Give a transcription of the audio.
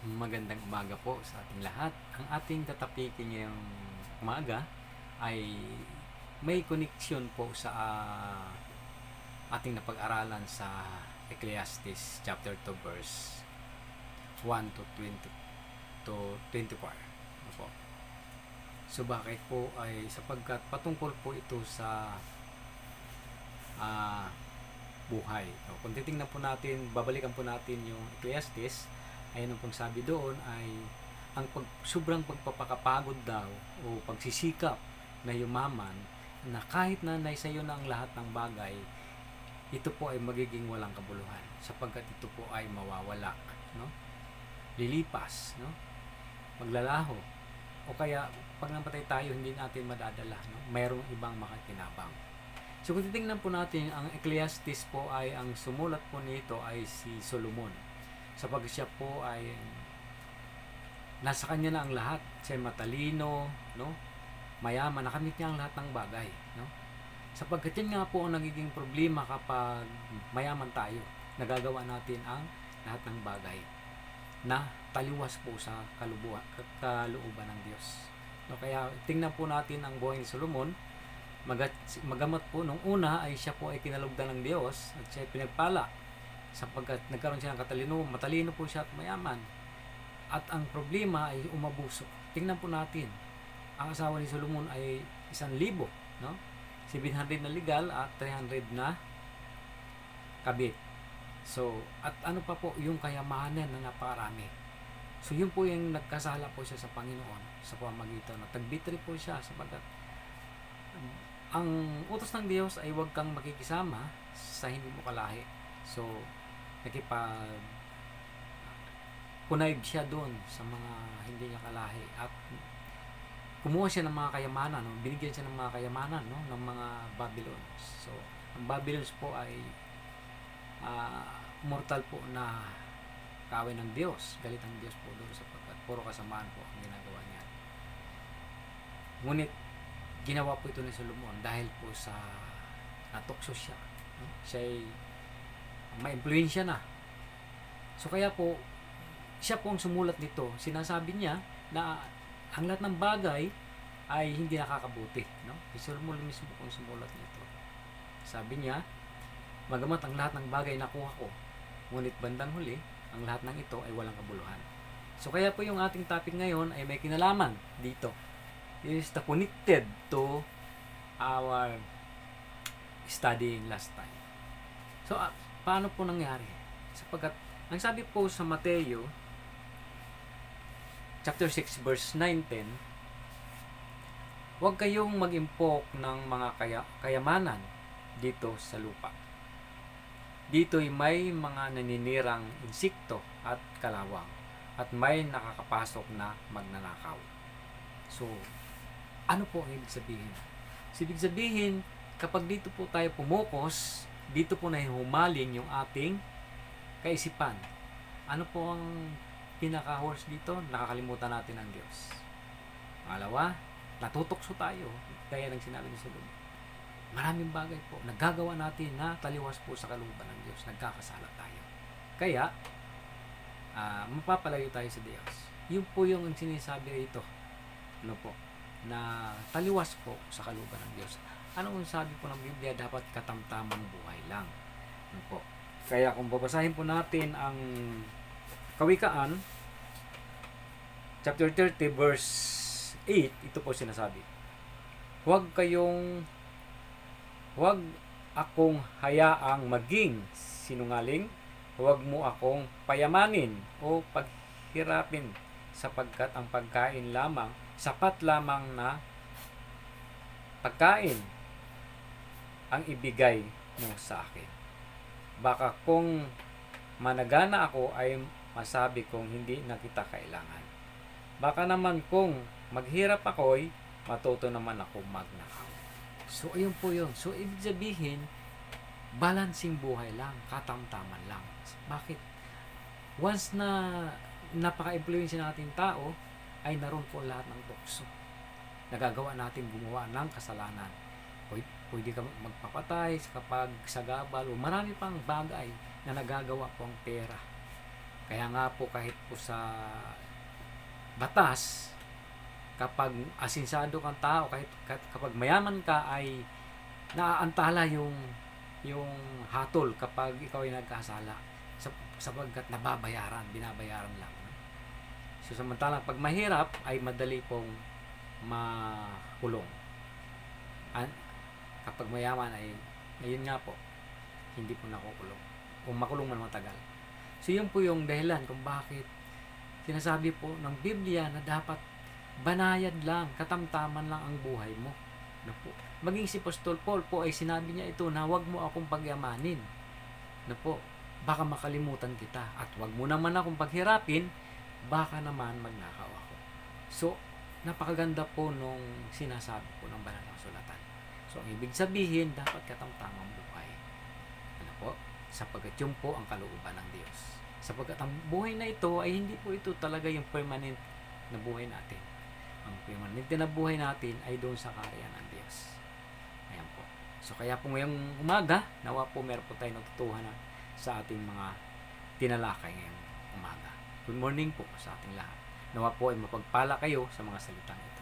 Magandang umaga po sa ating lahat. Ang ating tatapikin ngayong umaga ay may koneksyon po sa ah, ating napag-aralan sa Ecclesiastes chapter 2 verse 1 to 20 to 24. Ano po? So bakit po ay sapagkat patungkol po ito sa ah, buhay. So, kung titingnan po natin, babalikan po natin yung Ecclesiastes, ayun ang pong sabi doon ay ang pag, sobrang pagpapakapagod daw o pagsisikap na yumaman na kahit na naisa iyo na ang lahat ng bagay, ito po ay magiging walang kabuluhan sapagkat ito po ay mawawala, no? Lilipas, no? Maglalaho. O kaya pag namatay tayo hindi natin madadala, no? Mayroong ibang makakinabang. So kung titingnan po natin, ang Ecclesiastes po ay ang sumulat po nito ay si Solomon. Sapagkat siya po ay nasa kanya na ang lahat. Siya matalino, no? Mayaman, nakamit niya ang lahat ng bagay, no? Sapagkat yun nga po ang nagiging problema kapag mayaman tayo. Nagagawa natin ang lahat ng bagay na taliwas po sa kalubuhan, kalooban ng Diyos. No, kaya tingnan po natin ang buhay ni Solomon Magat, magamat po nung una ay siya po ay kinalugdan ng Diyos at siya ay pinagpala sapagkat nagkaroon siya ng katalino, matalino po siya at mayaman. At ang problema ay umabuso. Tingnan po natin, ang asawa ni Solomon ay isang libo, no? 700 na legal at 300 na kabit. So, at ano pa po, yung kayamanan na napakarami. So, yun po yung nagkasala po siya sa Panginoon sa pamagitan na tagbitri po siya sapagkat ang utos ng Diyos ay huwag kang makikisama sa hindi mo kalahi. So, nakipag kunayb siya doon sa mga hindi niya kalahi at kumuha siya ng mga kayamanan, no? binigyan siya ng mga kayamanan no? ng mga Babylons. So, ang Babylons po ay ah, mortal po na kawin ng Diyos. Galit ang Diyos po doon sapagkat puro kasamaan po ang ginagawa niya. Ngunit, ginawa po ito ni Solomon dahil po sa natukso siya. no? Siya ay ma-influensya na. So kaya po, siya po ang sumulat nito. Sinasabi niya na ang lahat ng bagay ay hindi nakakabuti. No? Si Solomon mismo po ang sumulat nito. Sabi niya, magamat ang lahat ng bagay nakuha ko, ngunit bandang huli, ang lahat ng ito ay walang kabuluhan. So kaya po yung ating topic ngayon ay may kinalaman dito is the connected to our studying last time. So, ah, paano po nangyari? Sapagkat, ang sabi po sa Mateo, chapter 6, verse 9-10, huwag kayong mag-impok ng mga kaya, kayamanan dito sa lupa. Dito'y may mga naninirang insikto at kalawang at may nakakapasok na magnanakaw. So, ano po ang ibig sabihin? So, sabihin, kapag dito po tayo pumukos, dito po na humaling yung ating kaisipan. Ano po ang pinaka-horse dito? Nakakalimutan natin ang Diyos. Pangalawa, natutokso tayo, gaya ng sinabi ni Solomon. Maraming bagay po, nagagawa natin na taliwas po sa kaluban ng Diyos, nagkakasala tayo. Kaya, ah, mapapalayo tayo sa Diyos. Yun po yung sinasabi rito. Ano po? na taliwas po sa kaluban ng Diyos. Ano ang sabi po ng Biblia? Dapat katamtamang buhay lang. Ano po? Kaya kung babasahin po natin ang Kawikaan, chapter 30, verse 8, ito po sinasabi. Huwag kayong, huwag akong hayaang maging sinungaling, huwag mo akong payamanin o paghirapin sapagkat ang pagkain lamang sapat lamang na pagkain ang ibigay mo sa akin. Baka kung managana ako ay masabi kong hindi na kita kailangan. Baka naman kung maghirap ako ay matuto naman ako magnakaw. So, ayun po yun. So, ibig sabihin, balancing buhay lang, katamtaman lang. Bakit? Once na napaka-influence natin tao, ay naroon po lahat ng tukso. Nagagawa natin gumawa ng kasalanan. Pwede, pwede ka magpapatay kapag sagabal o marami pang bagay na nagagawa po ang pera. Kaya nga po kahit po sa batas, kapag asinsado kang tao, kahit, kahit kapag mayaman ka ay naaantala yung yung hatol kapag ikaw ay nagkasala sa, sapagkat nababayaran, binabayaran lang. So samantalang pag mahirap ay madali pong makulong. An, kapag mayaman ay ayun nga po, hindi po nakukulong. O makulong man matagal. So yun po yung dahilan kung bakit sinasabi po ng Biblia na dapat banayad lang, katamtaman lang ang buhay mo. Na po. Maging si Apostol Paul po ay sinabi niya ito na huwag mo akong pagyamanin. Na po, baka makalimutan kita. At huwag mo naman akong paghirapin, baka naman magnakaw ako. So, napakaganda po nung sinasabi po ng banal na kasulatan. So, ang ibig sabihin, dapat katamtamang buhay. Ano po? Sapagkat yun po ang kalooban ng Diyos. Sapagkat ang buhay na ito ay hindi po ito talaga yung permanent na buhay natin. Ang permanent na buhay natin ay doon sa kaharian ng Diyos. Ayan po. So kaya po ngayong umaga, nawa po meron po tayo natutuhan na sa ating mga tinalakay ngayong umaga. Good morning po sa ating lahat. Nawa po ay mapagpala kayo sa mga salitang ito.